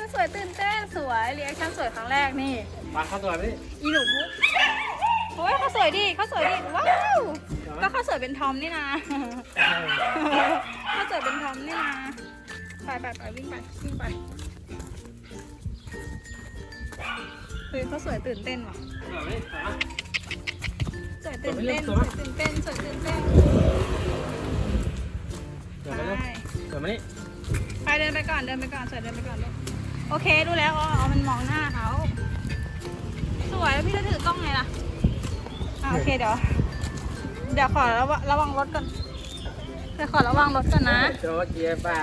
นสวยตื่นเต้นสวยรีแอคชั่นสวยครั้งแรกนี่ปลาข้าวสวยไหมนี่อีหนูบุ๊กโอ้ยเขาสวยดิเขาสวยดิว้าวก็เขาสวยเป็นทอมนี่นะเขาสวยเป็นทอมนี่นะไปไปไปวิ่งไปวิ่งไปเฮ้ยเขาสวยตื่นเต้นว่ะสวยไหมสวยไหมสวยตื่นเต้นสสวยวยไหมตื่นเต้นสวยตื่นเต้นสวยไปไหมลูกสวยไหมนี่ไปเดินไปก่อนเดินไปก่อนสวยเดินไปก่อนลูก โอเคดูแล้วอ๋อเอามันมองหน้าเขาสวยแล้วพี่จะถือกล้องไงล่ะอะโอเคเดี๋ยว เดี๋ยวขอระวังระวังรถก่อนเดี๋ยวขอระวังรถก่อนนะ โชว์เจียปลา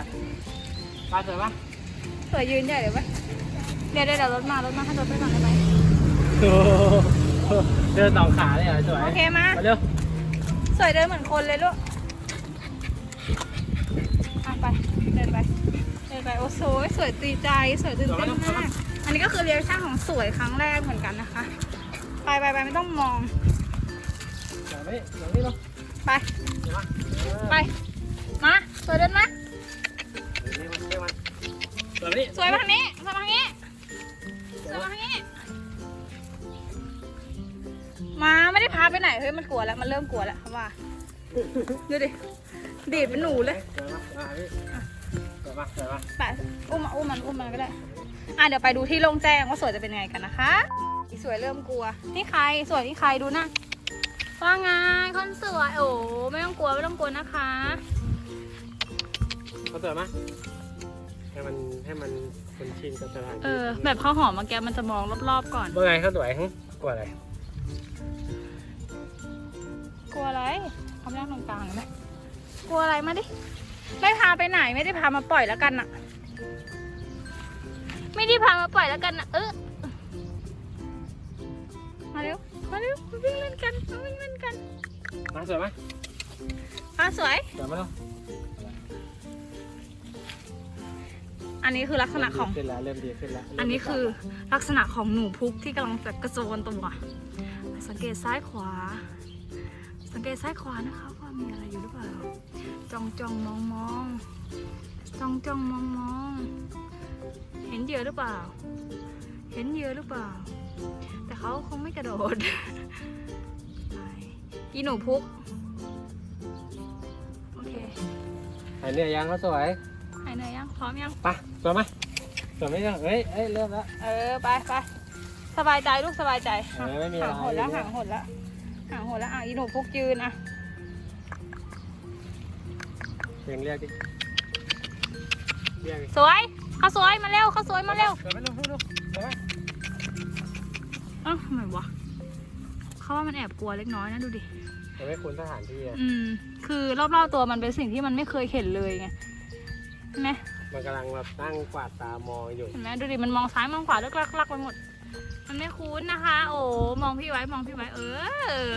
ปลาสวยปะสวยยืนใหญ่เลยไหมเดี๋ยวเดี๋ยวเดี๋ยวรถมารถมาให้รถไปก่อนได้ไหมโอ้โหเดินสองขาเลยเหรอสวยโอเคมา มาเร็วสวยเดินเหมือนคนเลยลูกอะไปเดินไป เดินไปโอ้สวยสวยตีใจสวยตื่นเต้นมากอันนี้ก็คือเรียกชั่นของสวยครั้งแรกเหมือนกันนะคะ ไปไปไปไม่ต้องมองสวยไหมสวยไหมลูกไปเดี๋ยวมาไปมาสวยเดินมาเร็วมาเร็วมาสวยไหมนี่สวยมาทางนี้สวยมาทางนี้สวยมาทางนี้มาไม่ได้พาไปไหนเฮ้ยมันกลัวแล้วมันเริ่มกลัวแล้วเขาว่าดูดิดีดเป็นหนูเลยสวย มาอะพี่สวยมาสวยมาไปอุ้มมาอุ้มมันอุ้มมันก็ได้ อะเดี๋ยวไปดูที่โล่งแจ้งว่าสวยจะเป็นยังไงกันนะคะอีสวยเริ่มกลัว นี่ใครสวยนี่ใครดูนะว่าไงคนสวยโอ้ไม่ต้องกลัวไม่ต้องกลัวนะคะเขาสวยไหมให้มันให้มันคนชินกับสถานที่เออ แบบข้าวหอมเมื่อกี้มันจะมองรอบๆก่อนว่าไงเขาสวยหึกลัวอะไรกลัวอะไรคำแรกตรงกลางเลยไหมกลัวอะไรมาดิ ไม่พาไปไหนไม่ได้พามาปล่อยแล้วกันอะไม่ได้พามาปล่อยแล้วกันอะเออมาเร็วมาเร็วมาวิ่งเล่นกันมาวิ่งเล่นกันมาสวยไหมอะสวย สวยไหมลูกอันนี้คือลักษณะของ ขึ้นแล้วเริ่มดีขึ้นแล้วอันนี้คือลักษณะของหนูพุกที่กำลังจะกระโจนตัว สังเกตซ้ายขวา สังเกตซ้ายขวานะคะว่ามีอะไรอยู่หรือเปล่า จ้องจ้องมองมองจ้องจ้องมองมองเห็นเหยื่อหรือเปล่า เห็นเหยื่อหรือเปล่า แต่เขาคงไม่กระโดดไปอีหนูพุก โอเคหายเหนื่อยยังเขาสวยหายเหนื่อยยัง พร้อมยังไปสวยไหมสวยไหมยังเฮ้ยเอ้ยเริ่มแล้วเออ ไปไปสบายใจลูกสบายใจเออไม่มีอะไรห่างหดแล้วห่างหดแล้วห่างหดแล้วอะอีหนูพุกยืนอะ เพลงเรียกดิเรียกดิสวยเขาสวยมาเร็วเขาสวยมาเร็วสวยไหมลูกลูกลูกสวยไหมเอ้าทำไมวะเขาว่ามันแอบกลัวเล็กน้อยนะดูดิสวยไหม่คุ้นสถานที่อะอืม คือรอบๆตัวมันเป็นสิ่งที่มันไม่เคยเห็นเลยไงเห็นไหมมันกำลังแบบนั่งกวาดตามองอยู่ เห็นไหมดูดิมันมองซ้ายมองขวาเลิกลักลักไปหมด มันไม่คุ้นนะคะ โอ้มองพี่ไว้มองพี่ไว้ เออ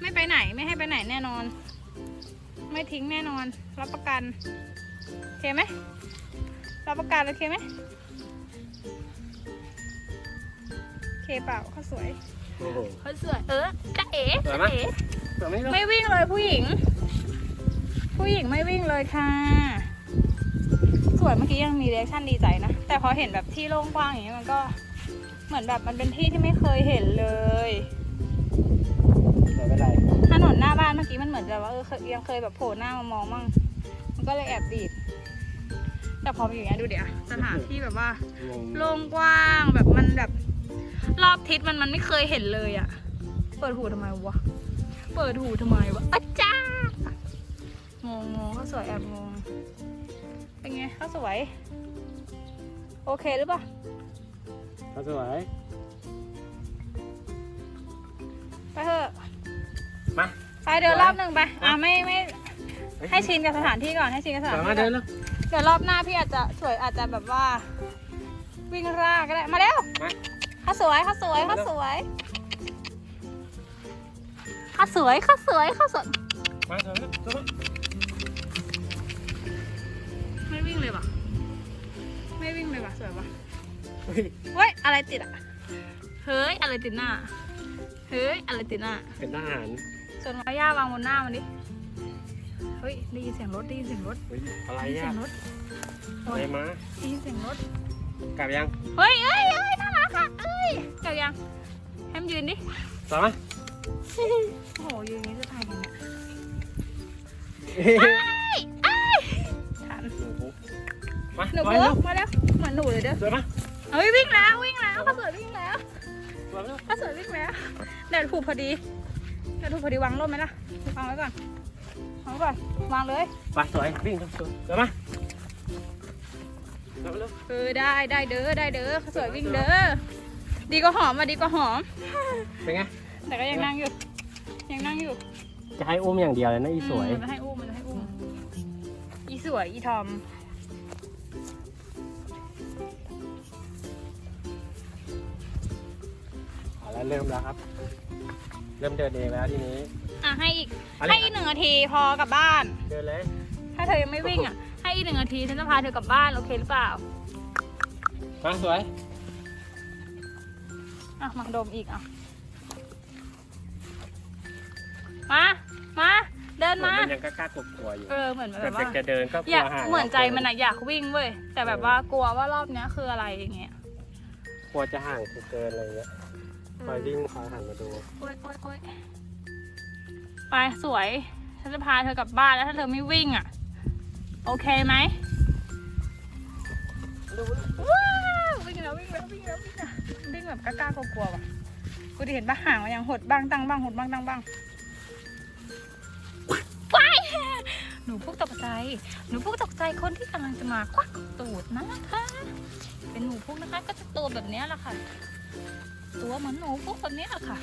ไม่ไปไหนไม่ให้ไปไหนแน่นอน ไม่ทิ้งแน่นอน รับประกันโอเคไหมรับประกันโอเคไหมโอเคเปล่าเขาสวยโอ้โห เขาสวยเออจะเอ๋สวยจะไหมเอ๋สวยไหมลูกไม่วิ่งเลยผู้หญิง ผู้หญิงไม่วิ่งเลยค่ะ สวยเมื่อกี้ยังมีเรีแอคชั่นดีใจนะ แต่พอเห็นแบบที่โล่งกว้างอย่างนี้มันก็ เหมือนแบบมันเป็นที่ที่ไม่เคยเห็นเลยสวยไม่เป็นไร ถนนหน้าบ้านเมื่อกี้มันเหมือนแบบว่าเออเคยยังเคยแบบโผล่หน้ามามองมั่งมันก็เลยแอบดีด แต่พอมาอยู่อย่างเงี้ยดูเดี๋ยวสถานที่แบบว่างงโล่งกว้างแบบมันแบบ รอบทิศมันมันไม่เคยเห็นเลยอะเปิดหูทำไมวะ เปิดหูทำไมวะอาจ้างงงงเขาสวยแอบงงเป็นไงเขาสวย โอเคหรือเปล่าเขาสวย ไปเถอะ มา ไปเดินรอบหนึ่งไปอะไม่ไม่ให้ชินกับสถานที่ก่อนให้ชินกับสสถาวยนมาที่เดิก่อนนลูกเดี๋ยวรอบหน้าพี่อาจจะสวยอาจจะแบบว่า วิ่งร่าก็ได้มาเร็วมาเขาสวยเขาสวยเขาสวยเขาสวยเขาสวยเขาสวยมาสวยไหมลูกสวยไหมไม่วิ่งเลยว่ะไม่วิ่งเลยว่ะสวยว่ะเฮ้ยเฮ้ยอะไรติดอะเฮ้ยอะไรติดหน้าเฮ้ยอะไรติดหน้าเป็นทหาร ส่วนมายาวางบนหน้ามันดิ เฮ้ยได้ยินเสียงรถได้ยินเสียงรถเฮ้ยอะไรได้ยินเสีอะยงรถอะไรมาได้ยินเสียงรถ กลับยังเฮ้ยเอ้ยเอ้ยน่ารักค่ะเอ้ยเจ้ายังให้มันยืนดิสวยไหมโอ้โหยืนอย่างนี้จะถ่ายยังไงทันหนูพุกมาหนูสวยปุ๊ลูบกมาแล้วเหมือนหนูเลยเด้อ สวยไหมเฮ้ยวิ่งแล้ววิ่งแล้วข้าวสวยวิ่งแล้วสวยไหมลูกข้าวสวยวิ่งแล้วแดดถูกพอดี แดดถูกพอดีวางร่มไหมล่ะวางไว้ก่อนวางไว้ก่อนวางเลยไปสวยวิ่งสวยสวยไหมสวยไหมลูกเออได้ได้เด้อได้เด้อข้าวสวยวิ่งเด้อดีกว่าหอมอะดีกว่าหอมเป็นไง แต่ก็ยังนั่งอยู่ ยังนั่งอยู่จะให้อุ้มอย่างเดียวเลยนะอีสวยมันจะให้อุ้มมันจะให้อุ้มอีสวยอีทอมเอาแล้วเริ่มแล้วครับ เริ่มเดินเองแล้วทีนี้ อะให้อีกอะไรให้อีกหนึ่งนาทีพอกลับบ้าน เดินเลย ถ้าเธอยังไม่วิ่งอะ ให้อีกหนึ่งนาทีฉันจะพาเธอกลับบ้านโอเคหรือเปล่ามาสวย อะมังดมอีกอะมามาเดินเหมือนมา มันยังกล้ากลัวๆอยู่เออเหมือนแบแต่บว่า จะเดินก็กอลัยาวกห่างเหมือนใจมันอะอยากวิ่งเว้ยแต่แบบว่ากลัวว่ารอบเนี้ยคืออะไรอย่างเงี้ยกลัวจะห่างเกินอะไรเงี้ย คอยวิ่งคอยหันมาดู โอ๊ยโอ๊ยโอ๊ยไปสวย ฉันจะพาเธอกลับบ้านแล้วถ้าเธอไม่วิ่งอะ โอเคไหมว้าววิ่งแล้ววิ่งแล้ววิ่งแล้ววิ่งแล้ววิ่งแบบกล้าๆกลัวๆว่ะกูดิเห็นปะห่างมันยังหดบ้างตั้งบ้างหดบ้างตั้งบ้างไปหนูพวกตกใจ หนูพวกตกใจคนที่กำลังจะมาควักตูดนะคะ เป็นหนูพวกนะคะ ก็จะตัวแบบเนี้ยแหละค่ะ ตัวเหมือนหนูพวกแบบเนี้ยแหละค่ะ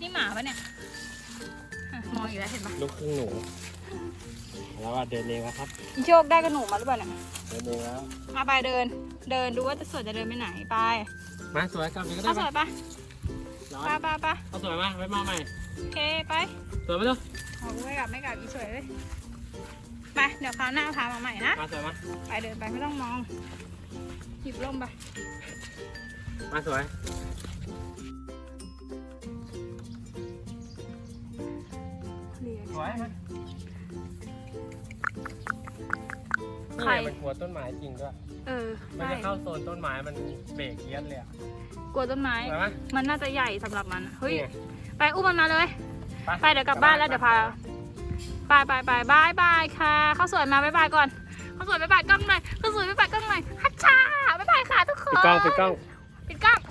นี่หมาปะเนี่ยอะมองอีกแล้วเห็นปะลูกครึ่งหนู แล้วว่าเดินเองแล้วครับอีโชคได้กับหนูมาหรือเปล่าเนี่ยเดินเองแล้วมาไปเดิน เดินดูว่าจะสวยจะเดินไปไหนไปมาสวยกลับไปก็เอาได้สวยปะร้อไปนไปไปเอาสวยมาไว้มาใหม่โอเคไปสวยไหมลูกขอกูไม่กลับไม่กลับอีสวยเลยไปเดี๋ยวคราวหน้าพามาใหม่นะ มาสวยมา ไปเดินไปไม่ต้องมอง หยิบร่มไป มาสวยเรียกสวยมาใครนี่มันกลัวต้นไม้จริงด้วยเออมันได้จะเข้าโซนต้นไม้มันเบรกเยียดเลยอะกลัวต้นไม้ สวยไหมมันน่าจะใหญ่สำหรับมันอะเฮ้ย นี่ไง ไปอุ้มมันมาเลย ไปเดี๋ยวกลับบ้านแล้วเดี๋ยวพา ไปไปไปบายบายค่ะข้าวสวยมาบายบายก่อนข้าวสวยบายบายกล้องหน่อยข้าวสวยบายบายกล้องหน่อยฮัชชาบายบายค่ะทุกคน ปิดกล้องปิดกล้อง ปิดกล้อง